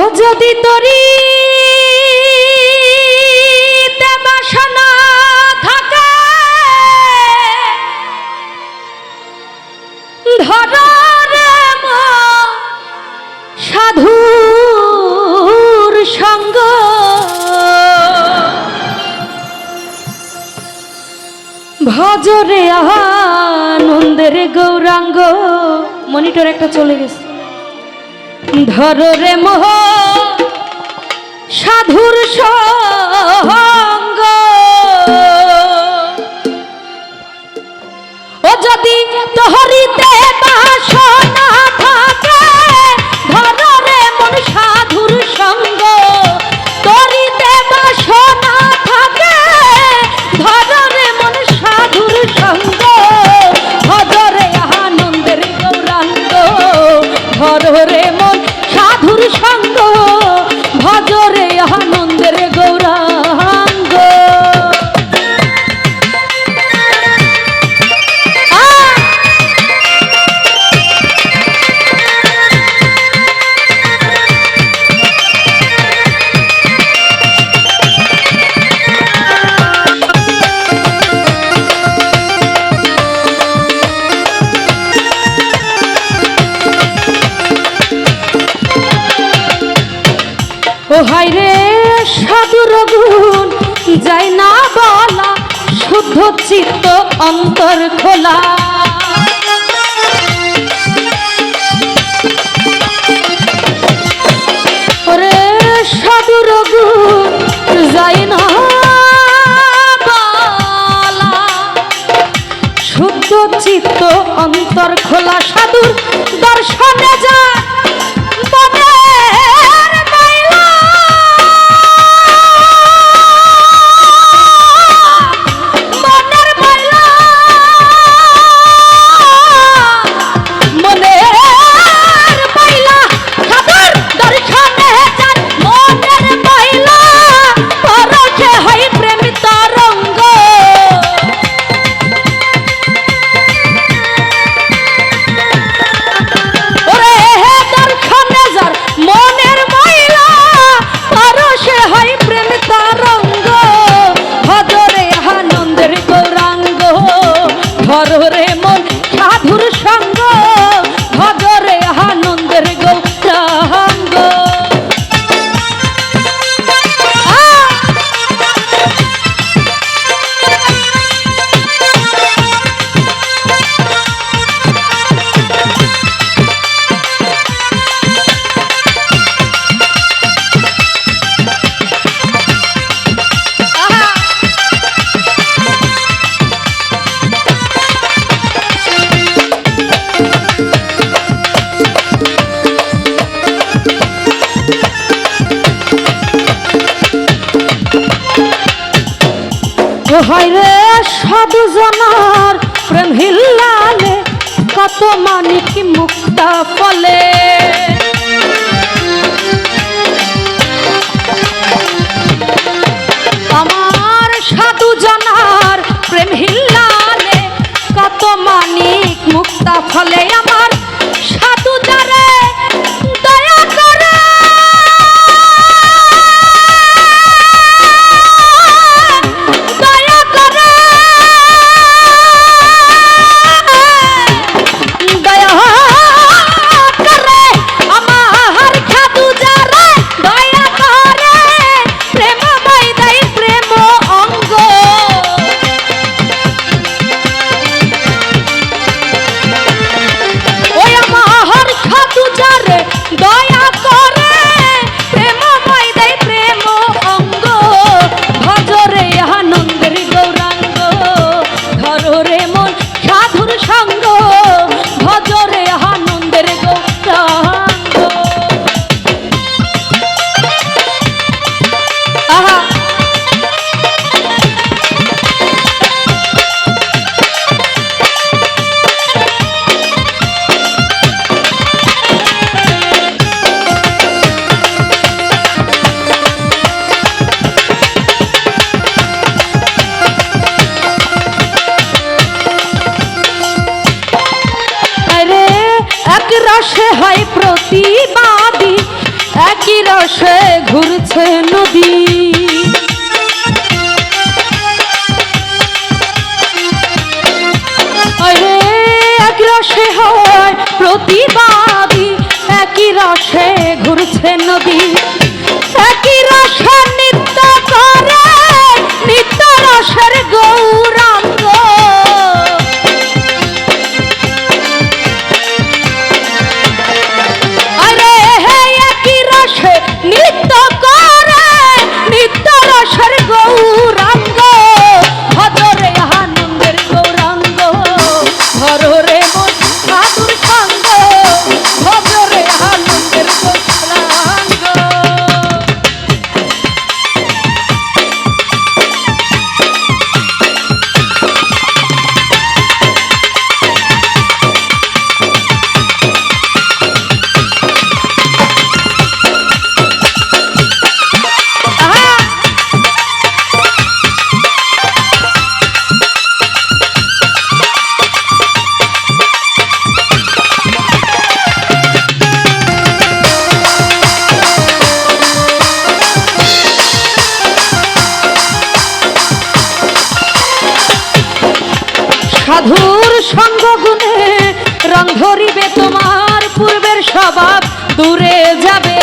ও যদি তরি সঙ্গ। ভজরে আনন্দের গৌরাঙ্গ মনিটর একটা চলে গেছে। ধর রে মোহ সাধুর সহ যায় না বলা, শুদ্ধ চিত্ত অন্তর খোলা। ওরে সাধু রঘু চিত্ত অন্তর খোলা। সাধুর দর্শনে যা দুজনার প্রেম হিল্লালে কত মানিক মুক্তা ফলে। রসে ঘুরছে নদী। রসে হয় প্রতিবাদী একই রসে ঘুরছে নদী। মধুর সঙ্গ গুনে রং ধরিবে তোমার পূর্বের স্বভাব দূরে যাবে।